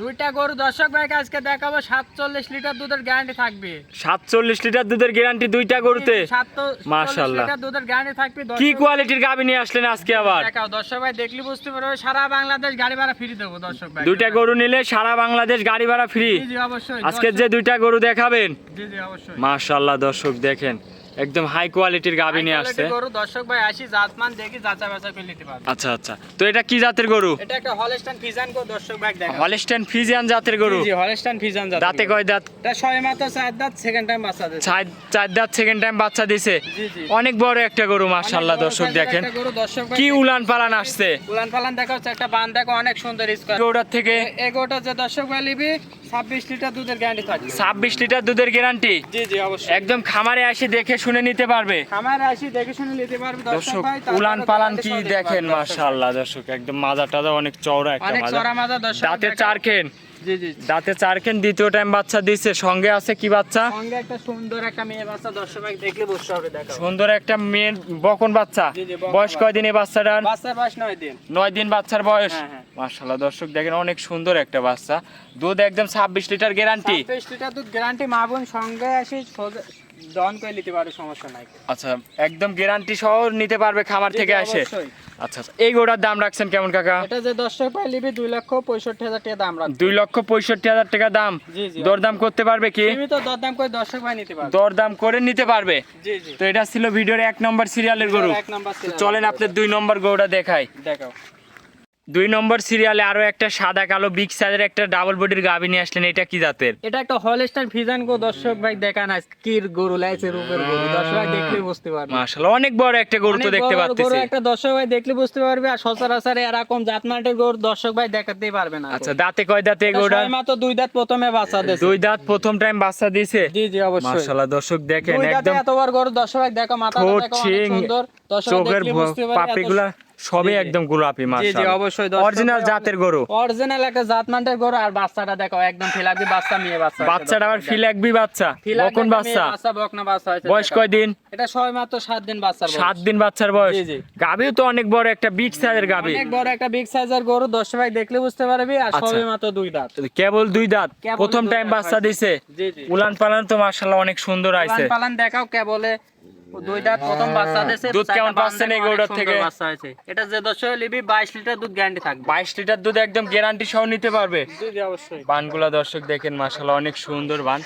দুইটা গরু দর্শক ভাইকে আজকে দেখাবো সাতচল্লিশ লিটার দুধের গ্যারান্টি থাকবে। সাতচল্লিশ লিটার দুধের গ্যারান্টি দুইটা গরুতে? সাতচল্লিশ দুধের গ্যারান্টি থাকবে কি কোয়ালিটির গাবি নিয়ে আসলেন আজকে আবার? দেখাও দর্শক ভাই দেখলি বুঝতে পারবে সারা বাংলাদেশ গাড়ি ভাড়া ফ্রি দেবো দর্শক ভাই। দুইটা গরু নিলে সারা বাংলাদেশ গাড়ি ভাড়া ফ্রি জি অবশ্যই আজকে যে দুইটা গরু দেখাবেন? জি জি অবশ্যই। মাশাআল্লাহ দর্শক দেখেন। একদম হাই কোয়ালিটির গাবি নিয়ে আসছে। গরু দর্শক ভাই আসি জাতমান দেখি যাচা বাচা করে নিতে পারবে। আচ্ছা আচ্ছা। তো এটা কি জাতের গরু? এটা একটা হলস্টাইন ফিজান গো দর্শক ভাই দেখো হলিস্টাইন ফিজিয়ান জাতের গরু। জি হলস্টাইন ফিজান জাত দাঁতে কয় দাঁত? এটা ছয় মাত্র চার দাঁত সেকেন্ড টাইম বাচ্চা দিচ্ছে চার চার দাঁত সেকেন্ড টাইম বাচ্চা দিছে। জি জি। অনেক বড় একটা গরু মাশাআল্লাহ দর্শক দেখেন। গরু কি উলান পালান আসছে। উলান পালান দেখা হচ্ছে একটা বান দেখো অনেক সুন্দর স্কোয়ার গরুটার থেকে এগোটা যে দর্শক ভাই নিবি ছাব্বিশ লিটার দুধের গ্যারান্টি থাকবে। ছাব্বিশ লিটার দুধের গ্যারান্টি জি জি অবশ্যই। একদম খামারে এসে দেখে শুনে নিতে পারবে। খামারে আসি দেখে শুনে নিতে পারবে। দর্শক উলান পালান কি দেখেন মাশাআল্লাহ দর্শক একদম মাজা টাজা অনেক চওড়া একটা অনেক মাজা। মাজা দর্শক দাঁতে দেখো। চার খেন জি জি। দাঁতে চার খেন দ্বিতীয় টাইম বাচ্চা দিচ্ছে সঙ্গে আছে কি বাচ্চা? সঙ্গে একটা সুন্দর একটা মেয়ে বাচ্চা দর্শক দেখলে বসতে হবে দেখো সুন্দর একটা মেয়ের বকন বাচ্চা। বয়স বাচ্চা। কয়দিন এই বাচ্চাটার? বাচ্চার বয়স দিন। দিন বাচ্চার বয়স? হ্যাঁ, হ্যাঁ। মাশাআল্লাহ দর্শক দেখেন অনেক সুন্দর একটা বাচ্চা। দুধ একদম ছাব্বিশ লিটার গ্যারান্টি ছাব্বিশ লিটার দুধ গ্যারান্টি মা বোন সঙ্গে আসি জন করে নিতে পারে সমস্যা নাই। আচ্ছা একদম গ্যারান্টি সহ নিতে পারবে খামার থেকে আসে। আচ্ছা আচ্ছা। এই গোড়ার দাম রাখছেন কেমন কাকা? এটা যে দর্শক ভাই নিবি দুই লক্ষ পঁয়ষট্টি হাজার টাকা দাম রাখবে দুই লক্ষ পঁয়ষট্টি হাজার টাকা দাম। দরদাম করতে পারবে কি? তুমি তো দরদাম করে দর্শক ভাই নিতে পারবে। দরদাম করে নিতে পারবে। জি জি। তো এটা ছিল ভিডিওর এক নম্বর সিরিয়ালের গরু। এক নাম্বার তো চলেন আপনার দুই নম্বর গরুটা দেখাই। দেখাও। দুই নম্বর সিরিয়ালে আরও একটা সাদা কালো বিগ সাইজের একটা ডাবল বডির গাভি নিয়ে আসলেন এটা কি জাতের? এটা একটা হলস্টার ফিজান গো দর্শক ভাই দেখান কি গরু লাইছে রূপের গরু। দর্শক ভাই দেখলে বুঝতে পারবে। মাশাআল্লাহ অনেক বড় একটা গরু তো দেখতে বড় গরু একটা দর্শক ভাই দেখলে বুঝতে পারবে। আর সচরাচর এরকম জাতমানের গরু দর্শক ভাই দেখাতেই পারবে না। আচ্ছা দাঁতে কয় দাঁতে গরুটা? ছয় মাত্র দুই দাঁত প্রথমে বাচ্চা দিয়েছে। দুই দাঁত প্রথম টাইম বাচ্চা দিয়েছে? জি জি অবশ্যই। মাশাআল্লাহ দর্শক দেখেন একদম এত বড় গরু দর্শক ভাই দেখো মাথা দেখো অনেক সুন্দর। দর্শক দেখলে বুঝতে পারবে পাপিগুলা সবই। একদম গোলাপি জি অবশ্যই অরিজিনাল জাতের গরু। অরিজিনাল একটা জাতমানের গরু আর বাচ্চাটা দেখো একদম ফিলাপি বাচ্চা মেয়ে বাচ্চা বাচ্চাটা আবার ফিলাকবি বাচ্চা কখন বাচ্চা। বাচ্চা বকনা বাচ্চা হয়েছে বয়স। কয় দিন এটা ছয় মাত্র সাত দিন বাচ্চার বয়স। সাত দিন বাচ্চার বয়স। জি, জি। গাভিও তো অনেক বড় একটা বিগ সাইজের গাভি। অনেক বড় একটা বিগ সাইজের গরু দশ ভাই দেখলে বুঝতে পারবি আর আচ্ছা। সবে মাত্র দুই দাঁত। কেবল দুই দাঁত। প্রথম টাইম বাচ্চা দিছে। জি জি। উলান পালান তো মাশাআল্লাহ অনেক সুন্দর আইছে। পালান পালান দেখাও কে প্রথম বাচ্চা দিয়েছে দুধ কেমন বান পাচ্ছেন এই গরুটার থেকে? বাচ্চা হয়েছে। এটা যে দর্শক লিবি বাইশ লিটার দুধ গ্যারান্টি থাকবে। বাইশ লিটার দুধ একদম গ্যারান্টি সহ নিতে পারবে? জি অবশ্যই। বানগুলা দর্শক দেখেন মাশাআল্লাহ অনেক সুন্দর বান।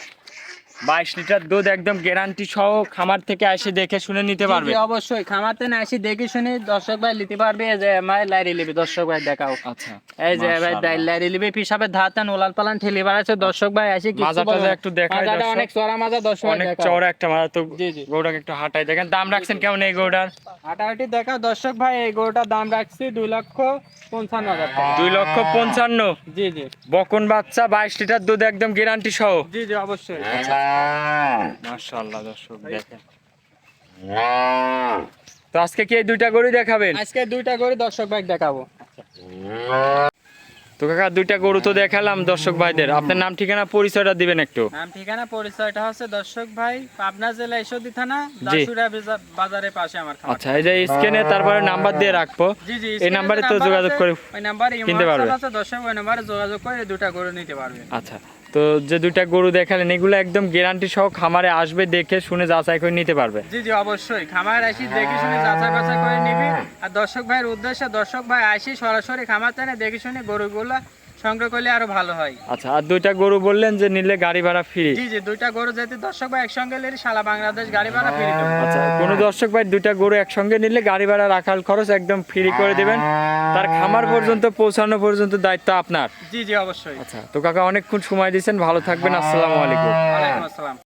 বাইশ লিটার দুধ একদম গ্যারান্টি সহ খামার থেকে এসে দেখে শুনে নিতে পারবে। অবশ্যই। খামাতে না আসি দেখে শুনে দর্শক ভাই নিতে পারবে। এই যে আমার লাইরি লিবি দর্শক ভাই দেখাও। আচ্ছা। এই যে ভাই। লাইরি লিবি পিসাবে ধাতান ওলাল পালান ঠেলি বাড়াচ্ছে। দর্শক ভাই মাজাটা যে না। একটু দেখাই মাজাটা অনেক চড়া মাজা দর্শক ভাই অনেক। চওড়া একটা মাথা তো জি, জি। গরুটাকে একটু হাঁটাই দেখেন। দাম রাখছেন কেমন এই গরুটার? হাঁটাহাঁটি দেখাও। দর্শক ভাই এই গরুটার দাম রাখছি দুই লক্ষ পঞ্চান্ন হাজার টাকা। দুই লক্ষ পঞ্চান্ন? জি জি। বকন বাচ্চা বাইশ লিটার দুধ একদম গ্যারান্টি সহ। জি জি অবশ্যই। মাশাআল্লাহ দর্শক দেখেন। তো আজকে কি এই দুইটা গরু দেখাবেন? আজকে দুইটা গরু দর্শক ভাই দেখাবো। তো কাকা দুইটা গরু তো দেখালাম দর্শক ভাইদের। আপনার নাম ঠিকানা পরিচয়টা দিবেন একটু। নাম ঠিকানা পরিচয়টা হচ্ছে দর্শক ভাই পাবনা জেলা ঈশ্বরদী থানা দাসুরা বাজার- বাজারের পাশে আমার খামার। আচ্ছা এই যে স্ক্রিনে তারপরে নাম্বার দিয়ে রাখব। জি জি এই নাম্বারে তো যোগাযোগ করে ওই নাম্বারে কিনতে পারবে। দর্শক ওই নাম্বারে যোগাযোগ করে এই দুটা গরু নিতে পারবে। আচ্ছা। তো যে দুইটা গরু দেখালেন এগুলো একদম গ্যারান্টি সহ খামারে আসবে দেখে শুনে যাচাই করে নিতে পারবে। জি জি অবশ্যই। খামার আসি দেখে শুনে যাচাই বাছাই করে নিবি। আর দর্শক ভাইয়ের উদ্দেশ্যে দর্শক ভাই আসি সরাসরি খামার টানে দেখে শুনে গরুগুলা সংগ্রহ করলে আরও ভালো হয়। আচ্ছা আর দুইটা গরু বললেন যে নিলে গাড়ি ভাড়া ফ্রি জি জি দুইটা গরু দর্শক ভাই একসঙ্গে নিলে সারা বাংলাদেশ গাড়ি ভাড়া ফ্রি আচ্ছা কোন দর্শক ভাই দুইটা গরু একসঙ্গে নিলে গাড়ি ভাড়া রাখার খরচ একদম ফ্রি করে দিবেন। তার খামার পর্যন্ত পৌঁছানো পর্যন্ত দায়িত্ব আপনার। জি জি অবশ্যই। আচ্ছা তো কাকা অনেকক্ষণ সময় দিয়েছেন ভালো থাকবেন আসসালামু আলাইকুম। ওয়ালাইকুম আসসালাম।